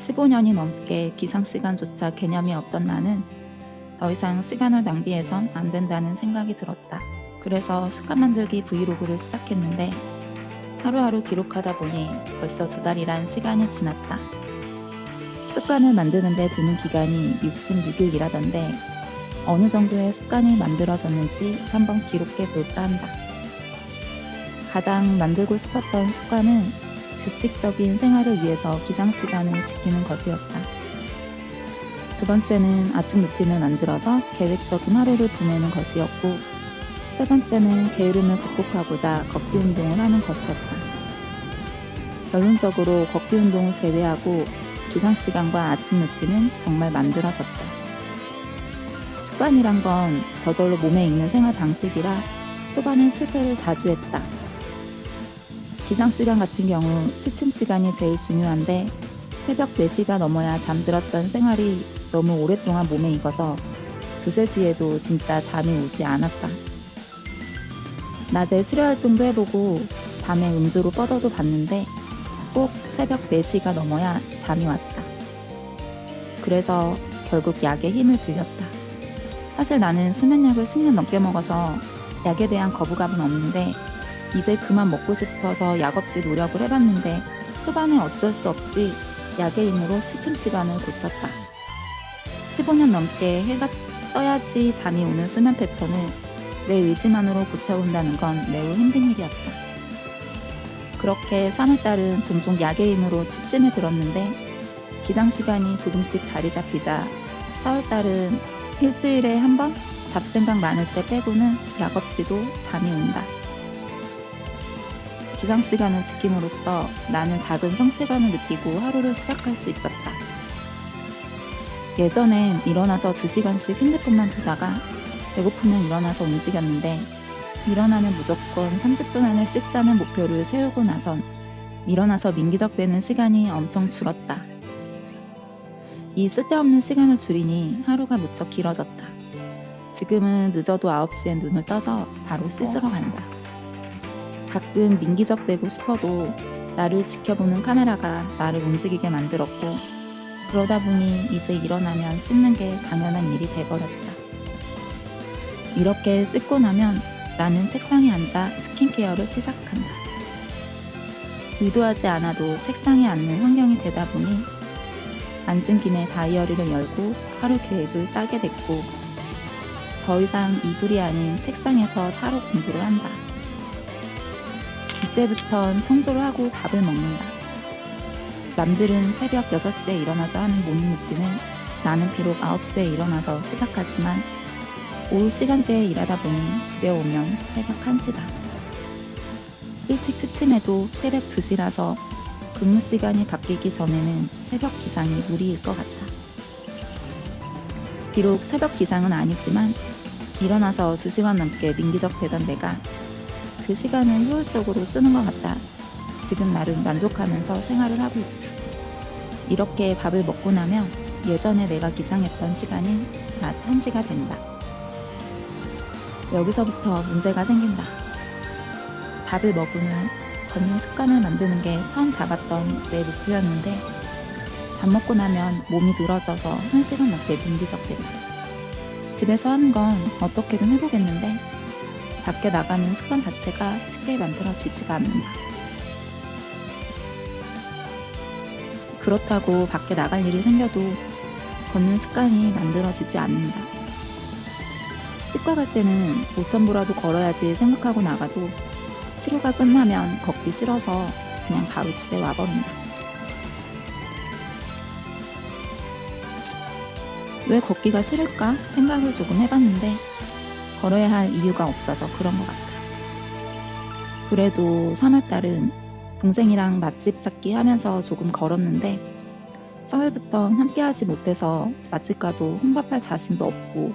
15년이 넘게 기상시간조차 개념이 없던 나는 더 이상 시간을 낭비해선 안 된다는 생각이 들었다. 그래서 습관 만들기 브이로그를 시작했는데 하루하루 기록하다 보니 벌써 두 달이란 시간이 지났다. 습관을 만드는데 드는 기간이 66일이라던데 어느 정도의 습관이 만들어졌는지 한번 기록해 볼까 한다. 가장 만들고 싶었던 습관은 규칙적인 생활을 위해서 기상 시간을 지키는 것이었다. 두 번째는 아침 루틴을 만들어서 계획적인 하루를 보내는 것이었고, 세 번째는 게으름을 극복하고자 걷기 운동을 하는 것이었다. 결론적으로 걷기 운동을 제외하고 기상 시간과 아침 루틴은 정말 만들어졌다. 습관이란 건 저절로 몸에 익는 생활 방식이라 초반엔 실패를 자주 했다. 기상 시간 같은 경우 취침 시간이 제일 중요한데 새벽 4시가 넘어야 잠들었던 생활이 너무 오랫동안 몸에 익어서 두세 시에도 진짜 잠이 오지 않았다. 낮에 수련 활동도 해보고 밤에 음주로 뻗어도 봤는데 꼭 새벽 4시가 넘어야 잠이 왔다. 그래서 결국 약에 힘을 빌렸다. 사실 나는 수면약을 10년 넘게 먹어서 약에 대한 거부감은 없는데 이제 그만 먹고 싶어서 약 없이 노력을 해봤는데 초반에 어쩔 수 없이 약의 힘으로 취침 시간을 고쳤다. 15년 넘게 해가 떠야지 잠이 오는 수면 패턴을 내 의지만으로 고쳐온다는 건 매우 힘든 일이었다. 그렇게 3월달은 종종 약의 힘으로 취침에 들었는데 기상 시간이 조금씩 자리 잡히자 4월달은 일주일에 한 번 잡생각 많을 때 빼고는 약 없이도 잠이 온다. 기상 시간을 지킴으로써 나는 작은 성취감을 느끼고 하루를 시작할 수 있었다. 예전엔 일어나서 2시간씩 핸드폰만 보다가 배고프면 일어나서 움직였는데 일어나면 무조건 30분 안에 씻자는 목표를 세우고 나선 일어나서 민기적대는 시간이 엄청 줄었다. 이 쓸데없는 시간을 줄이니 하루가 무척 길어졌다. 지금은 늦어도 9시에 눈을 떠서 바로 씻으러 간다. 가끔 민기적대고 싶어도 나를 지켜보는 카메라가 나를 움직이게 만들었고 그러다 보니 이제 일어나면 씻는 게 당연한 일이 돼버렸다. 이렇게 씻고 나면 나는 책상에 앉아 스킨케어를 시작한다. 의도하지 않아도 책상에 앉는 환경이 되다 보니 앉은 김에 다이어리를 열고 하루 계획을 짜게 됐고 더 이상 이불이 아닌 책상에서 타로 공부를 한다. 이때부턴 청소를 하고 밥을 먹는다. 남들은 새벽 6시에 일어나서 하는 모닝 루틴을 나는 비록 9시에 일어나서 시작하지만 오후 시간대에 일하다 보니 집에 오면 새벽 1시다. 일찍 취침해도 새벽 2시라서 근무 시간이 바뀌기 전에는 새벽 기상이 무리일 것 같다. 비록 새벽 기상은 아니지만 일어나서 2시간 넘게 민기적 되던 내가 그 시간을 효율적으로 쓰는 것 같다. 지금 나름 만족하면서 생활을 하고 있다. 이렇게 밥을 먹고 나면 예전에 내가 기상했던 시간이 낮 1시가 된다. 여기서부터 문제가 생긴다. 밥을 먹은 후 걷는 습관을 만드는 게 처음 잡았던 내 목표였는데 밥 먹고 나면 몸이 늘어져서 1시간 넘게 민기적된다. 집에서 하는 건 어떻게든 해보겠는데 밖에 나가는 습관 자체가 쉽게 만들어지지가 않는다. 그렇다고 밖에 나갈 일이 생겨도 걷는 습관이 만들어지지 않는다. 치과 갈 때는 5천보라도 걸어야지 생각하고 나가도 치료가 끝나면 걷기 싫어서 그냥 바로 집에 와버린다. 왜 걷기가 싫을까 생각을 조금 해봤는데 걸어야 할 이유가 없어서 그런 것 같다. 그래도 3월달은 동생이랑 맛집 찾기 하면서 조금 걸었는데 4월부터 함께하지 못해서 맛집 가도 혼밥할 자신도 없고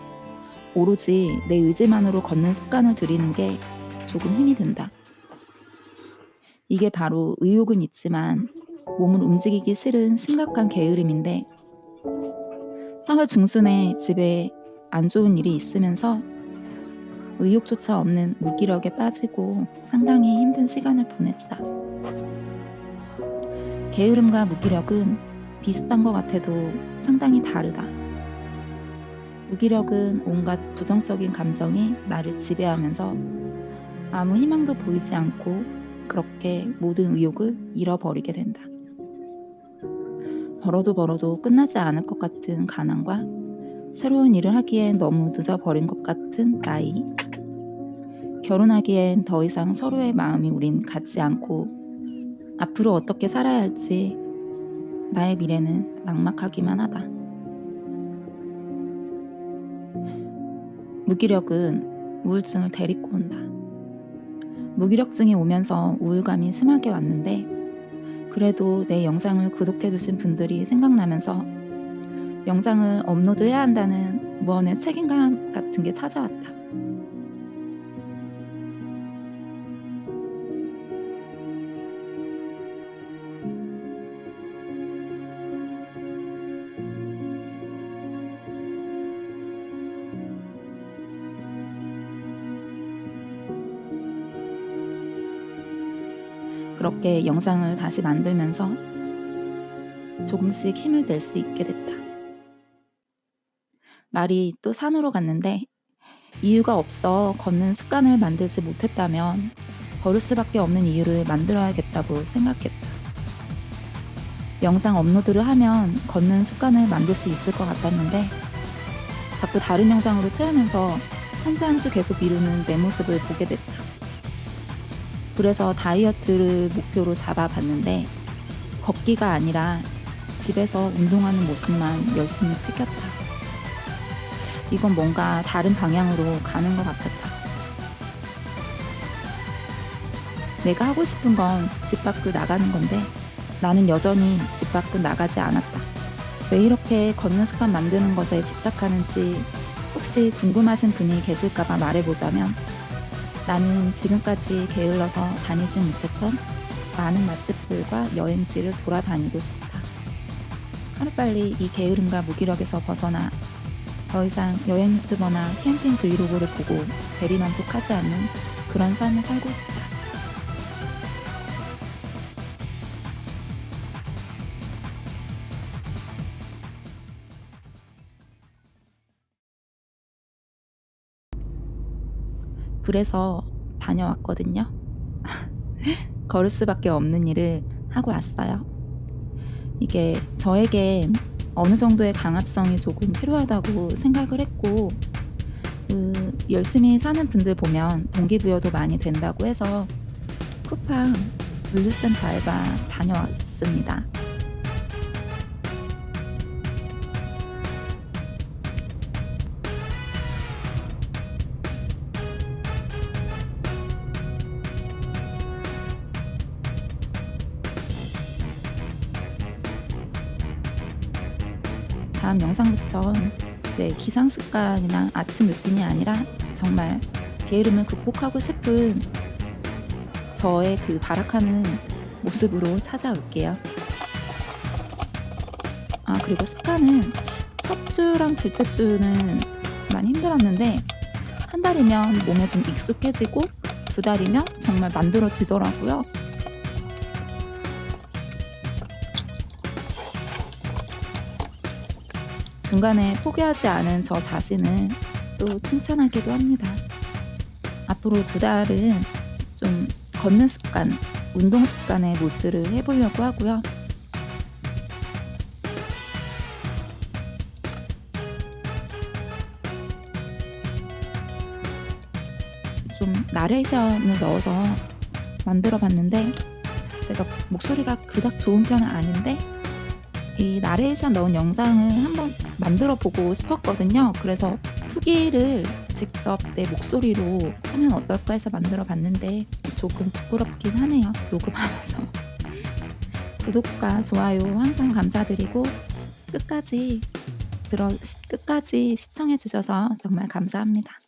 오로지 내 의지만으로 걷는 습관을 들이는 게 조금 힘이 든다. 이게 바로 의욕은 있지만 몸을 움직이기 싫은 심각한 게으름인데 3월 중순에 집에 안 좋은 일이 있으면서 의욕조차 없는 무기력에 빠지고 상당히 힘든 시간을 보냈다. 게으름과 무기력은 비슷한 것 같아도 상당히 다르다. 무기력은 온갖 부정적인 감정이 나를 지배하면서 아무 희망도 보이지 않고 그렇게 모든 의욕을 잃어버리게 된다. 벌어도 벌어도 끝나지 않을 것 같은 가난과 새로운 일을 하기엔 너무 늦어버린 것 같은 나이. 결혼하기엔 더 이상 서로의 마음이 우린 같지 않고 앞으로 어떻게 살아야 할지 나의 미래는 막막하기만 하다. 무기력은 우울증을 데리고 온다. 무기력증이 오면서 우울감이 심하게 왔는데 그래도 내 영상을 구독해 주신 분들이 생각나면서 영상을 업로드해야 한다는 무언의 책임감 같은 게 찾아왔다. 그렇게 영상을 다시 만들면서 조금씩 힘을 낼 수 있게 됐다. 말이 또 산으로 갔는데 이유가 없어 걷는 습관을 만들지 못했다면 걸을 수밖에 없는 이유를 만들어야겠다고 생각했다. 영상 업로드를 하면 걷는 습관을 만들 수 있을 것 같았는데 자꾸 다른 영상으로 채우면서 한 주 한 주 계속 미루는 내 모습을 보게 됐다. 그래서 다이어트를 목표로 잡아봤는데 걷기가 아니라 집에서 운동하는 모습만 열심히 찍혔다. 이건 뭔가 다른 방향으로 가는 것 같았다. 내가 하고 싶은 건 집 밖을 나가는 건데 나는 여전히 집 밖을 나가지 않았다. 왜 이렇게 걷는 습관 만드는 것에 집착하는지 혹시 궁금하신 분이 계실까봐 말해보자면 나는 지금까지 게을러서 다니지 못했던 많은 맛집들과 여행지를 돌아다니고 싶다. 하루빨리 이 게으름과 무기력에서 벗어나 더 이상 여행 유튜버나 캠핑 브이로그를 보고 대리만족하지 않는 그런 삶을 살고 싶다. 그래서 다녀왔거든요. 걸을 수밖에 없는 일을 하고 왔어요. 이게 저에게 어느 정도의 강압성이 조금 필요하다고 생각을 했고, 그 열심히 사는 분들 보면 동기부여도 많이 된다고 해서 쿠팡 물류센터 알바 다녀왔습니다. 다음 영상부터 네, 기상 습관이나 아침 루틴이 아니라 정말 게으름을 극복하고 싶은 저의 그 발악하는 모습으로 찾아올게요. 아, 그리고 습관은 첫 주랑 둘째 주는 많이 힘들었는데 한 달이면 몸에 좀 익숙해지고 두 달이면 정말 만들어지더라고요. 중간에 포기하지 않은 저 자신을 또 칭찬하기도 합니다. 앞으로 두 달은 좀 걷는 습관, 운동 습관에 몰두를 해보려고 하고요. 좀 나레이션을 넣어서 만들어 봤는데 제가 목소리가 그닥 좋은 편은 아닌데 이 나레이션 넣은 영상을 한번 만들어 보고 싶었거든요. 그래서 후기를 직접 내 목소리로 하면 어떨까 해서 만들어 봤는데 조금 부끄럽긴 하네요. 녹음하면서. 구독과 좋아요 항상 감사드리고 끝까지 들어 끝까지 시청해 주셔서 정말 감사합니다.